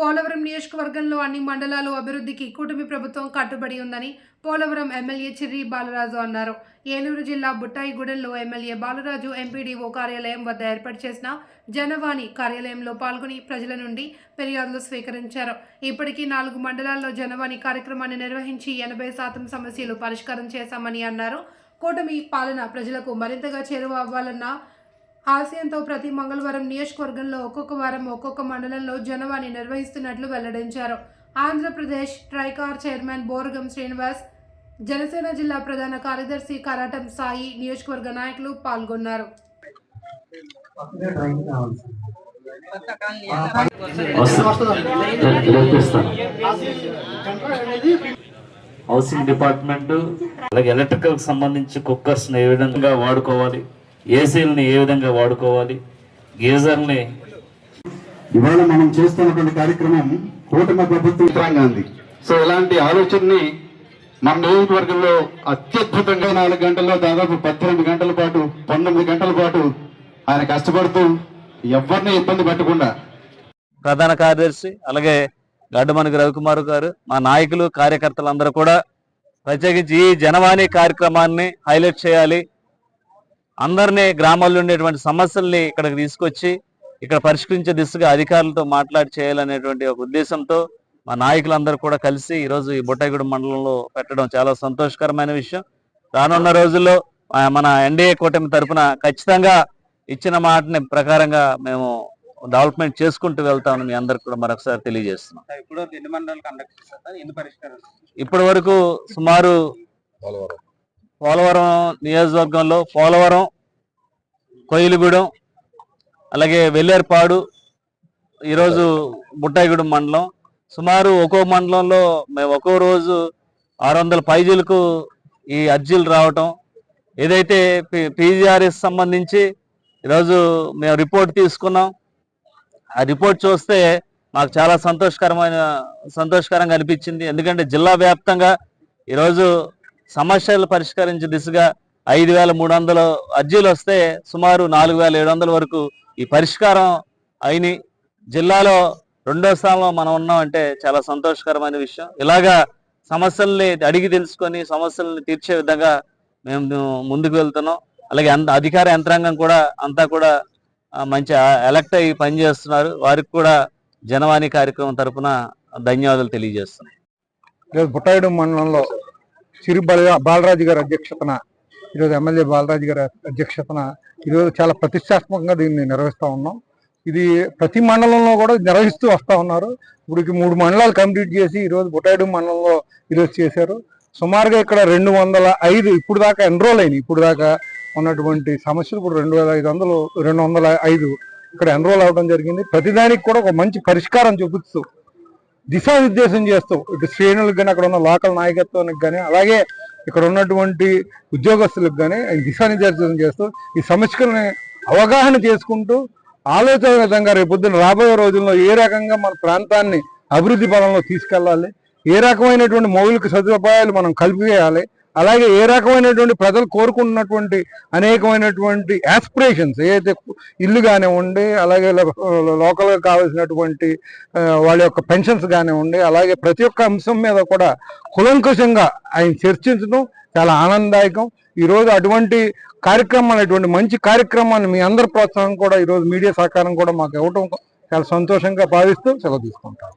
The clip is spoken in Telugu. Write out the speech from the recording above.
పోలవరం నియోజకవర్గంలో అన్ని మండలాలు అభివృద్ధికి కూటమి ప్రభుత్వం కట్టుబడి ఉందని పోలవరం ఎమ్మెల్యే చిర్రి బాలరాజు అన్నారు. ఏలూరు జిల్లా బుట్టాయిగూడెంలో ఎమ్మెల్యే బాలరాజు ఎంపీడీఓ కార్యాలయం వద్ద ఏర్పాటు చేసిన జనవాణి కార్యాలయంలో పాల్గొని ప్రజల నుండి ఫిర్యాదులు స్వీకరించారు. ఇప్పటికీ నాలుగు మండలాల్లో జనవాణి కార్యక్రమాన్ని నిర్వహించి ఎనభై శాతం సమస్యలు పరిష్కారం చేశామని అన్నారు. కూటమి పాలన ప్రజలకు మరింతగా చేరువ అవ్వాలన్న ఆశయంతో ప్రతి మంగళవారం నియోజకవర్గంలో ఒక్కొక్క వారం ఒక్కొక్క మండలంలో జనవాణి నిర్వహిస్తున్నట్లు వెల్లడించారు. ఆంధ్రప్రదేశ్ ట్రైకార్ చైర్మన్ బోరగం శ్రీనివాస్ జనసేన జిల్లా ప్రధాన కార్యదర్శి కరాటం సాయి నియోజకవర్గ నాయకులు పాల్గొన్నారు. హౌసింగ్ డిపార్ట్మెంట్ అలాగే ఎలక్ట్రికల్ సంబంధించి కుక్కర్స్ ఏ విధంగా వాడుకోవాలి ఏసీలని ఏ విధంగా వాడుకోవాలి? గీజర్ని ఇవాళ మనం చేస్తున్నటువంటి కార్యక్రమం కూటమి ప్రభుత్వం సో ఇలాంటి ఆలోచనని మన నియోజకవర్గంలో అత్యద్భుతంగా నాలుగు గంటల్లో దాదాపు పద్దెనిమిది గంటల పాటు పంతొమ్మిది గంటల పాటు ఆయన కష్టపడుతూ ఎవరిని ఇబ్బంది పెట్టకుండా ప్రధాన కార్యదర్శి అలాగే గడ్డమణికి రవికుమార్ గారు మా నాయకులు కార్యకర్తలు అందరూ కూడా ప్రత్యేకించి ఈ జనవాణి కార్యక్రమాన్ని హైలైట్ చేయాలి. అందరినీ గ్రామాల్లో ఉండేటువంటి సమస్యల్ని ఇక్కడికి తీసుకొచ్చి ఇక్కడ పరిష్కరించే దిశగా అధికారులతో మాట్లాడి చేయాలనేటువంటి ఒక ఉద్దేశంతో మా నాయకులందరూ కూడా కలిసి ఈరోజు ఈ బుట్టాయిగూడెం మండలంలో పెట్టడం చాలా సంతోషకరమైన విషయం. రానున్న రోజుల్లో మన ఎన్డీఏ కూటమి తరపున ఖచ్చితంగా ఇచ్చిన మాటని ప్రకారంగా మేము డెవలప్మెంట్ చేసుకుంటూ వెళ్తామని మీ అందరికి కూడా మరొకసారి తెలియజేస్తున్నాం. ఇప్పుడు ఇప్పటి వరకు సుమారు పోలవరం నియోజకవర్గంలో పోలవరం కొయిలుగూడెం అలాగే వెల్లేరుపాడు ఈరోజు బుట్టాయిగూడెం మండలం. సుమారు ఒక్కో మండలంలో మేము ఒక్కో రోజు ఆరు వందల పైజీలకు ఈ అర్జీలు రావటం. ఏదైతే పీజీఆర్ఎస్ సంబంధించి ఈరోజు మేము రిపోర్ట్ తీసుకున్నాం. ఆ రిపోర్ట్ చూస్తే మాకు చాలా సంతోషకరమైన సంతోషకరంగా అనిపించింది. ఎందుకంటే జిల్లా వ్యాప్తంగా ఈరోజు సమస్యలు పరిష్కరించే దిశగా ఐదు వేల మూడు వందలు అర్జీలు వస్తే సుమారు నాలుగు వేల ఏడు వందల వరకు ఈ పరిష్కారం అయినాయి. జిల్లాలో రెండో స్థానంలో మనం ఉన్నామంటే చాలా సంతోషకరమైన విషయం. ఇలాగా సమస్యల్ని అడిగి తెలుసుకొని సమస్యల్ని తీర్చే విధంగా మేము ముందుకు వెళ్తున్నాం. అలాగే అంత అధికార యంత్రాంగం కూడా అంతా కూడా మంచి ఎలక్ట్ అయ్యి పనిచేస్తున్నారు వారికి కూడా జనవాణి కార్యక్రమం తరపున ధన్యవాదాలు తెలియజేస్తున్నాం. బుట్టాయుడు మండలంలో సిరి బాల బాలరాజు గారి అధ్యక్షతన ఈరోజు ఎమ్మెల్యే బాలరాజు గారి అధ్యక్షతన ఈరోజు చాలా ప్రతిష్టాత్మకంగా దీన్ని నిర్వహిస్తూ ఉన్నాం. ఇది ప్రతి మండలంలో కూడా నిర్వహిస్తూ వస్తూ ఉన్నారు. ఇప్పుడు మూడు మండలాలు కంప్లీట్ చేసి ఈరోజు బుటాయుడు మండలంలో ఈరోజు చేశారు. సుమారుగా ఇక్కడ రెండు వందల ఐదు ఇప్పుడు దాకా ఎన్రోల్ అయినాయి. ఇప్పుడు దాకా ఉన్నటువంటి సమస్యలు ఇప్పుడు రెండు వేల ఐదు వందలు రెండు వందల ఐదు ఇక్కడ ఎన్రోల్ అవ్వడం జరిగింది. ప్రతిదానికి కూడా ఒక మంచి పరిష్కారం చూపిస్తూ దిశానిర్దేశం చేస్తూ ఇటు శ్రేణులకు కానీ అక్కడ ఉన్న లోకల్ నాయకత్వానికి కానీ అలాగే ఇక్కడ ఉన్నటువంటి ఉద్యోగస్తులకు కానీ దిశానిర్దేశం చేస్తూ ఈ సమస్యలని అవగాహన చేసుకుంటూ ఆలోచన విధంగా రేపొద్దున రాబోయే రోజుల్లో ఏ రకంగా మన ప్రాంతాన్ని అభివృద్ధి బలంలో తీసుకెళ్ళాలి ఏ రకమైనటువంటి మౌలిక సదుపాయాలు మనం కల్పివేయాలి అలాగే ఏ రకమైనటువంటి ప్రజలు కోరుకున్నటువంటి అనేకమైనటువంటి యాస్పిరేషన్స్ ఏదైతే ఇల్లు కానివ్వండి అలాగే లోకల్గా కావాల్సినటువంటి వాళ్ళ యొక్క పెన్షన్స్ కానివ్వండి అలాగే ప్రతి ఒక్క అంశం మీద కూడా కులంకుశంగా ఆయన చర్చించడం చాలా ఆనందదాయకం. ఈరోజు అటువంటి కార్యక్రమాలు అటువంటి మంచి కార్యక్రమాన్ని మీ అందరి ప్రోత్సాహం కూడా ఈరోజు మీడియా సహకారం కూడా మాకు ఇవ్వటం చాలా సంతోషంగా భావిస్తూ సెలవు తీసుకుంటాం